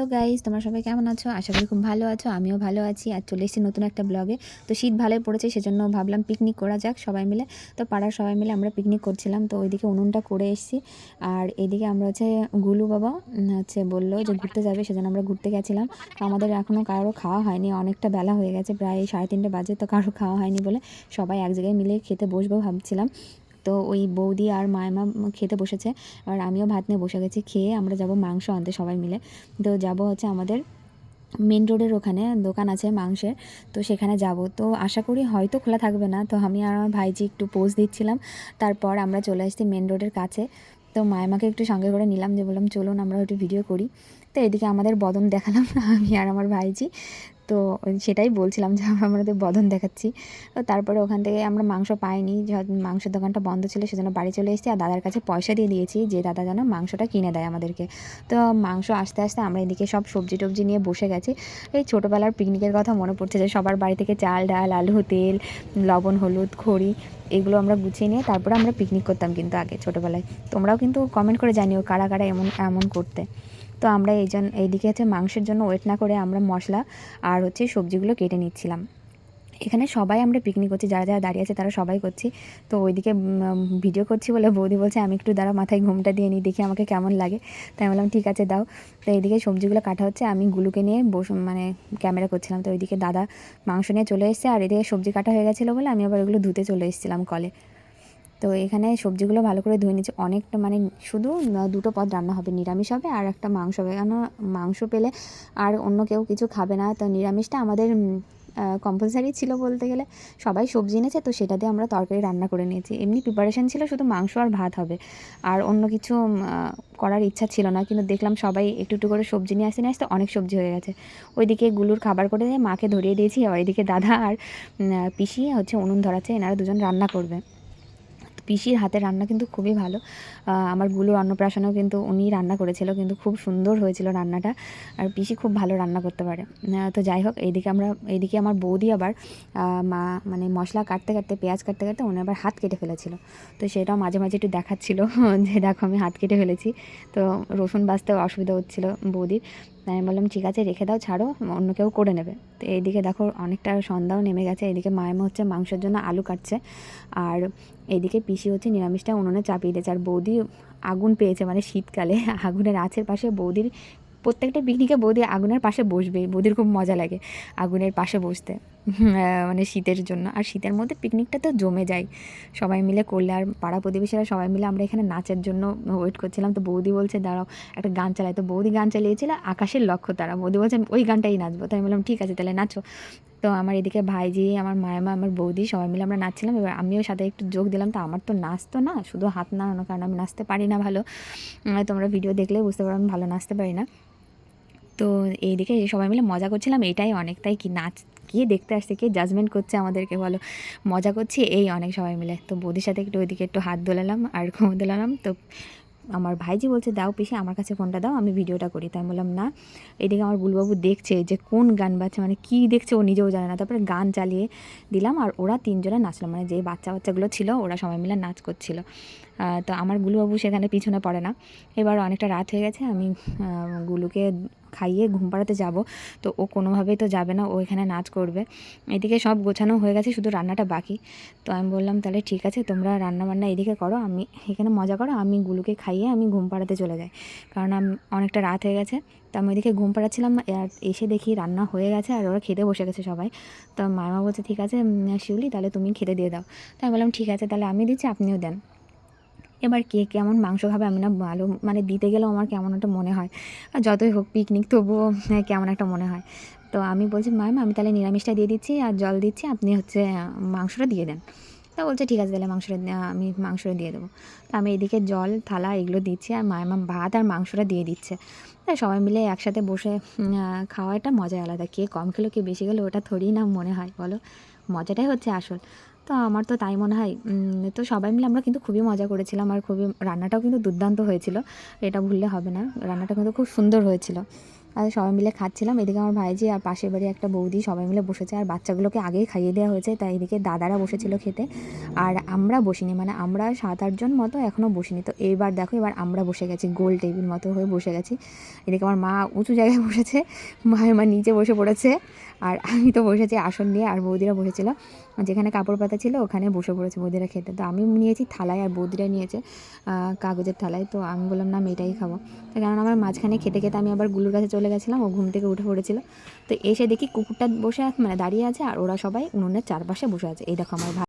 তো গাইজ তোমরা সবাই কেমন আছো? আশা করি খুব ভালো আছো। আমিও ভালো আছি। আর চলে এসেছি নতুন একটা ব্লগে তো শীত ভালোই পড়েছে, সেজন্য ভাবলাম পিকনিক করা যাক সবাই মিলে। তো পাড়ার সবাই মিলে আমরা পিকনিক করছিলাম। তো ওইদিকে উনুনটা করে এসেছি। আর এদিকে আমরা হচ্ছে গুলু বাবা হচ্ছে বলল যে ঘুরতে যাবে, সেজন্য আমরা ঘুরতে গেছিলাম। তো আমাদের এখনও কারও খাওয়া হয়নি। অনেকটা বেলা হয়ে গেছে, প্রায় সাড়ে তিনটে বাজে, তো কারও খাওয়া হয়নি বলে সবাই এক জায়গায় মিলে খেতে বসবো ভাবছিলাম। তো ওই বৌদি আর মায়মা খেতে বসেছে। আর আমিও ভাত নিয়ে বসে গেছি, খেয়ে আমরা যাব মাংস আনতে সবাই মিলে। তো যাব হচ্ছে আমাদের মেন রোডের ওখানে, দোকান আছে মাংসের, তো সেখানে যাব। তো আশা করি হয়তো খোলা থাকবে না। তো আমি আর আমার ভাইজি একটু পোজ দিচ্ছিলাম। তারপর আমরা চলে আসছি মেন রোডের কাছে। তো মায়মাকে একটু সঙ্গে করে নিলাম যে বললাম, চলুন, আমরা একটু ভিডিও করি। তো এদিকে আমাদের বদন দেখালাম, আমি আর আমার ভাইজি। তো সেটাই বলছিলাম যে আমরা আমাদের বদন দেখাচ্ছি। তো তারপরে ওখান থেকে আমরা মাংস পাইনি মাংসের দোকানটা বন্ধ ছিল সেজন্য বাড়ি চলে এসেছি। আর দাদার কাছে পয়সা দিয়ে দিয়েছি যে দাদা যেন মাংসটা কিনে দেয় আমাদেরকে। তো মাংস আস্তে আস্তে আমরা এদিকে সব সবজি টবজি নিয়ে বসে গেছি। এই ছোটোবেলার পিকনিকের কথা মনে পড়ছে যে সবার বাড়ি থেকে চাল, ডাল, আলু, তেল, লবণ, হলুদ, খড়ি এগুলো আমরা গুছিয়ে নিয়ে তারপরে আমরা পিকনিক করতাম কিন্তু আগে ছোটোবেলায়। তোমরাও কিন্তু কমেন্ট করে জানিও কারা কারা এমন এমন করতে। তো আমরা এই জন এইদিকে হচ্ছে মাংসের জন্য ওয়েট না করে আমরা মশলা আর হচ্ছে সবজিগুলো কেটে নিচ্ছিলাম। এখানে সবাই আমরা পিকনিক করছি, যারা যারা দাঁড়িয়ে আছে তারা সবাই করছি। তো ওইদিকে ভিডিও করছি বলে বৌদি বলছে, আমি একটু দাঁড়া, মাথায় ঘুমটা দিয়ে নিই দেখি আমাকে কেমন লাগে। তাই বললাম, ঠিক আছে, দাও। তো এইদিকে সবজিগুলো কাটা হচ্ছে, আমি গুলুকে নিয়ে বস মানে ক্যামেরা করছিলাম। তো ওইদিকে দাদা মাংস নিয়ে চলে এসেছে, আর এদিকে সবজি কাটা হয়ে গেছিল বলে আমি আবার ওগুলো ধুতে চলে এসেছিলাম কলে তো এখানে সবজিগুলো ভালো করে ধুয়ে নিচ্ছি অনেকটা মানে শুধু দুটো পদ রান্না হবে। নিরামিষ হবে আর একটা মাংস হবে। কেন মাংস পেলে আর অন্য কেউ কিছু খাবে না। তো নিরামিষটা আমাদের কম্পালসারি ছিল বলতে গেলে। সবাই সবজি এনেছে তো সেটা দিয়ে আমরা তরকারি রান্না করে নিয়েছি। এমনি প্রিপারেশান ছিল শুধু মাংস আর ভাত হবে। আর অন্য কিছু করার ইচ্ছা ছিল না। কিন্তু দেখলাম সবাই একটু একটু করে সবজি নিয়ে আসতে নিয়ে আসতে অনেক সবজি হয়ে গেছে। ওইদিকে গুলুর খাবার করে দিয়ে মাকে ধরিয়ে দিয়েছি। ওইদিকে দাদা আর পিসি হচ্ছে উনুন ধরাচ্ছে। এনারা দুজন রান্না করবে। পিসির হাতের রান্না কিন্তু খুবই ভালো। আমারগুলোর অন্নপ্রাশনেও কিন্তু উনি রান্না করেছিল, কিন্তু খুব সুন্দর হয়েছিল রান্নাটা। আর পিসি খুব ভালো রান্না করতে পারে। তো যাই হোক, এইদিকে আমরা, এইদিকে আমার বৌদি আবার মা মানে মশলা কাটতে কাটতে, পেঁয়াজ কাটতে কাটতে উনি আবার হাত কেটে ফেলেছিল। তো সেটাও মাঝে মাঝে একটু দেখাচ্ছিল, যে দেখো আমি হাত কেটে ফেলেছি। তো রসুন বাজতেও অসুবিধা হচ্ছিল বৌদির। আমি বললাম, ঠিক আছে, রেখে দাও, ছাড়ো, অন্য কেউ করে নেবে। তো এইদিকে দেখো, অনেকটা সন্ধ্যাও নেমে গেছে। এদিকে মায়ামা হচ্ছে মাংসের জন্য আলু কাটছে। আর এইদিকে পিসি হচ্ছে নিরামিষটা উনুনে চাপিয়ে দিয়েছে। আর বৌদি আগুন পেয়েছে মানে শীতকালে। আগুনের আছের পাশে বৌদির প্রত্যেকটা পিকনিকে বৌদি আগুনের পাশে বসবে বৌদির খুব মজা লাগে আগুনের পাশে বসতে। মানে শীতের জন্য। আর শীতের মধ্যে পিকনিকটা তো জমে যায়। সবাই মিলে করলে আর পাড়া প্রতিবেশীরা সবাই মিলে আমরা এখানে নাচের জন্য ওয়েট করছিলাম। তো বৌদি বলছে, দাঁড়াও, একটা গান চালাই। তো বৌদি গান চালিয়েছিল আকাশের লক্ষ্য তারা। বৌদি বলছে, আমি ওই গানটাই নাচবো। তাই আমি বললাম, ঠিক আছে, তাহলে নাচো। তো আমার এদিকে ভাইজি, আমার মায়ামা, আমার বৌদি সবাই মিলে আমরা নাচছিলাম। এবার আমিও সাথে একটু যোগ দিলাম। তো আমার তো নাচতো না, শুধু হাত নাড়ানো, কারণ আমি নাচতে পারি না ভালো। তোমরা ভিডিও দেখলে বুঝতে পারো আমি ভালো নাচতে পারি না। তো এইদিকে সবাই মিলে মজা করছিলাম, এটাই অনেকটাই কি নাচ, কে দেখতে আসছে, কে জাজমেন্ট করছে আমাদেরকে বলো। মজা করছি, এই অনেক সবাই মিলে। তো বৌদির সাথে একটু ওইদিকে একটু হাত দোলালাম আর ঘুম দোলালাম তো আমার ভাইজি বলছে, দাও পিসে, আমার কাছে ফোনটা দাও, আমি ভিডিওটা করি। তাই বললাম, না। এদিকে আমার গুলবাবু দেখছে যে কোন গান বাজছে মানে কী দেখছে ও নিজেও জানে না। তারপরে গান চালিয়ে দিলাম আর ওরা তিনজনে নাচলো। মানে যে বাচ্চা বাচ্চাগুলো ছিল, ওরা সবাই মিলে নাচ করছিল। তো আমার গুলুবাবু সেখানে পিছনে পড়ে না। এবার অনেকটা রাত হয়ে গেছে, আমি গুলুকে খাইয়ে ঘুম পাড়াতে যাব। তো ও কোনোভাবেই তো যাবে না, ও এখানে নাচ করবে। এদিকে সব গোছানো হয়ে গেছে, শুধু রান্নাটা বাকি। তো আমি বললাম, তাহলে ঠিক আছে, তোমরা রান্না বান্না এদিকে করো, আমি এখানে মজা করো, আমি গুলুকে খাইয়ে আমি ঘুম পাড়াতে চলে যাই। কারণ আম- অনেকটা রাত হয়ে গেছে, তো আমি ওইদিকে ঘুম পাড়াচ্ছিলাম আর এসে দেখি রান্না হয়ে গেছে, আর ওরা খেতে বসে গেছে সবাই। তো মামা বলছে, ঠিক আছে শিউলি, তাহলে তুমি খেতে দিয়ে দাও। তো আমি বললাম, ঠিক আছে, তাহলে আমি দিচ্ছি, আপনিও দেন। এবার কে কেমন মাংস খাবে আমি না ভালো মানে দিতে গেলেও আমার কেমন একটা মনে হয়। আর যতই হোক পিকনিক তবুও হ্যাঁ, কেমন একটা মনে হয়। তো আমি বলছি ম্যাম আমি তাহলে নিরামিষটা দিয়ে দিচ্ছি আর জল দিচ্ছি আপনি হচ্ছে মাংসটা দিয়ে দেন। তা বলছে ঠিক আছে তাহলে মাংসটা আমি মাংসটা দিয়ে দেবো। তো আমি এদিকে জল থালা এগুলো দিচ্ছি আর মায়ের মা ভাত আর মাংসটা দিয়ে দিচ্ছে। তাই সবাই মিলে একসাথে বসে খাওয়াটা মজাই আলাদা। কে কম খেলো কে বেশি খেলো ওটা থোড়ি না মনে হয় বলো? মজাটাই হচ্ছে আসল। তো আমার তো তাই মনে হয় তো সবাই মিলে আমরা কিন্তু খুবই মজা করেছিলাম আর খুবই, রান্নাটাও কিন্তু দুর্দান্ত হয়েছিল, এটা ভুললে হবে না, রান্নাটা কিন্তু খুব সুন্দর হয়েছিল। আর সবাই মিলে খাচ্ছিলাম। এদিকে আমার ভাইজি আর পাশের বাড়ি একটা বৌদি সবাই মিলে বসেছে। আর বাচ্চাগুলোকে আগেই খাইয়ে দেওয়া হয়েছে। তাই এদিকে দাদারা বসেছিল খেতে। আর আমরা বসিনি। মানে আমরা সাত আটজন মতো এখনও বসিনি। তো এইবার দেখো, এবার আমরা বসে গেছি। গোল টেবিল মতো হয়ে বসে গেছি। এদিকে আমার মা উঁচু জায়গায় বসেছে। মায়ের মা নিচে বসে পড়েছে। আর আমি তো বসেছি আসন নিয়ে। আর বৌদিরা বসেছিল। যেখানে কাপড় পাতা ছিল, ওখানে বসে পড়েছে বৌদিরা খেতে। তো আমি নিয়েছি থালায় আর বৌদিরা নিয়েছে কাগজের থালায়। তো আমি বললাম, না, আমি এটাই খাব। তো কারণ আমার মাঝখানে খেতে খেতে আমি আবার গুলুর কাছে গেছিলাম, ও ঘুম থেকে উঠে পড়েছিল। তো এসে দেখি কুকুরটা বসে মানে দাঁড়িয়ে আছে আর ওরা সবাই উনুনের চারপাশে বসে আছে। এই দেখো আমার